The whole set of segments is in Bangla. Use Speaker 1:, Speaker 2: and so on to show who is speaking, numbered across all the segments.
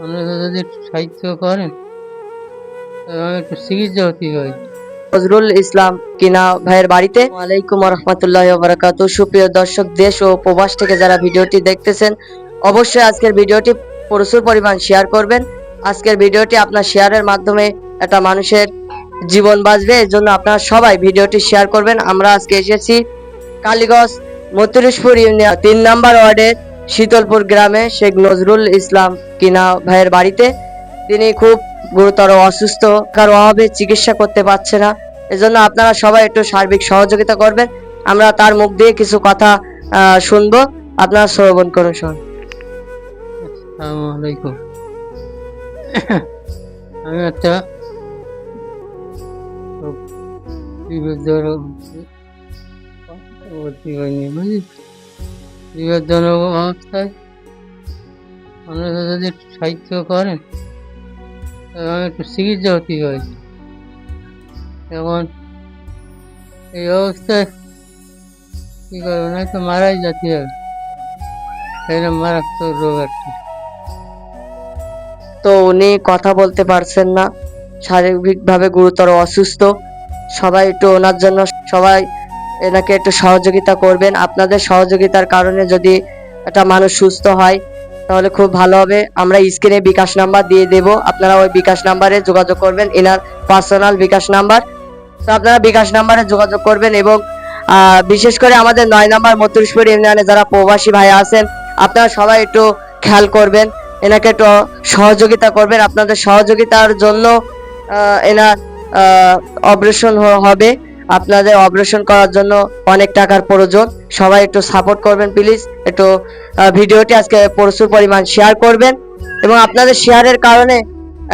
Speaker 1: আপনারা যদি একটু সাহায্য করেন তাহলে একটু চিকিৎসা হতে হয়।
Speaker 2: নজরুল ইসলাম কিনা ভাইয়ের বাড়িতে? ওয়ালাইকুম রহমতুল্লাহ বারাকাত সুপ্রিয় দর্শক দেশ ও প্রবাস থেকে যারা ভিডিওটি দেখতেছেন অবশ্যই আজকের ভিডিওটি প্রচুর পরিমাণ শেয়ার করবেন। আজকের ভিডিওটি আপনার শেয়ারের মাধ্যমে একটা মানুষের জীবন বাঁচবে এর জন্য আপনারা সবাই ভিডিওটি শেয়ার করবেন। আমরা আজকে এসেছি কালীগঞ্জ মতিরিশপুর ইউনিয়ন তিন নম্বর ওয়ার্ডের শীতলপুর গ্রামে শেখ নজরুল ইসলাম কিনা ভাইয়ের বাড়িতে, তিনি খুব গুরুতর অসুস্থ, কার অভাবে চিকিৎসা করতে পারছে না। এজন্য আপনারা সবাই একটু সার্বিক সহযোগিতা করবেন। আমরা তার মুখ দিয়ে কিছু কথা শুনব। আপনারা শ্রবণ করুন
Speaker 1: আলাইকুম। আমি একটা বিপজ্জনক অবস্থায় আপনারা যদি সাহায্য করেন আমি একটু চিকিৎসা হতে হয় এখন এই অবস্থায় কী করব না তো মারাই যেতে হবে। এরকম মারাত্মক রোগ একটা।
Speaker 2: তো উনি কথা বলতে পারছেন না। শারীরিকভাবে গুরুতর অসুস্থ। সবাই একটু ওনার জন্য সবাই এনাকে একটু সহযোগিতা করবেন। আপনাদের সহযোগিতার কারণে যদি একটা মানুষ সুস্থ হয়, তাহলে খুব ভালো হবে। আমরা স্ক্রিনে বিকাশ নাম্বার দিয়ে দেব। আপনারা ওই বিকাশ নাম্বারে যোগাযোগ করবেন, এনার পার্সোনাল বিকাশ নাম্বার। তো আপনারা বিকাশ নাম্বারে যোগাযোগ করবেন এবং বিশেষ করে আমাদের নয় নাম্বার মতুরিশপুর ইউনিয়নে যারা প্রবাসী ভাই আছেন, আপনারা সবাই একটু খেয়াল করবেন। এনাকে একটু সহযোগিতা করবেন। আপনাদের সহযোগিতার জন্য এনার অপারেশন হবে। আপনাদের অপারেশন করার জন্য অনেক টাকার প্রয়োজন। সবাই একটু সাপোর্ট করবেন প্লিজ একটু ভিডিওটি আজকে প্রচুর পরিমাণ শেয়ার করবেন এবং আপনাদের শেয়ারের কারণে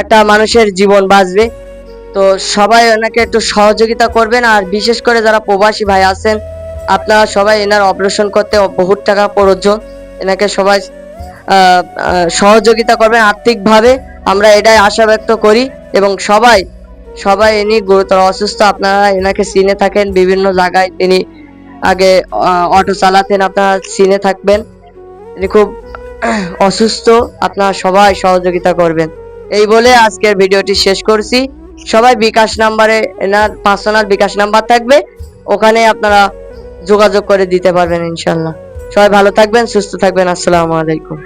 Speaker 2: একটা মানুষের জীবন বাঁচবে। তো সবাই ওনাকে একটু সহযোগিতা করবেন আর বিশেষ করে যারা প্রবাসী ভাই আছেন, আপনারা সবাই এনার অপারেশন করতে বহুত টাকা প্রয়োজন। এনাকে সবাই সহযোগিতা করবেন আর্থিকভাবে। আমরা এটাই আশা ব্যক্ত করি এবং সবাই সবাই ইনি গুরুতর অসুস্থ। আপনারা এনাকে চিনে থাকেন, বিভিন্ন জায়গায় তিনি আগে অটো চালাতেন, আপনারা চিনে থাকবেন। তিনি খুব অসুস্থ, আপনারা সবাই সহযোগিতা করবেন। এই বলে আজকের ভিডিওটি শেষ করছি। সবাই বিকাশ নাম্বারে, এনার পার্সোনাল বিকাশ নাম্বার থাকবে, ওখানে আপনারা যোগাযোগ করে দিতে পারবেন ইনশাল্লাহ সবাই ভালো থাকবেন, সুস্থ থাকবেন, আসসালামু আলাইকুম।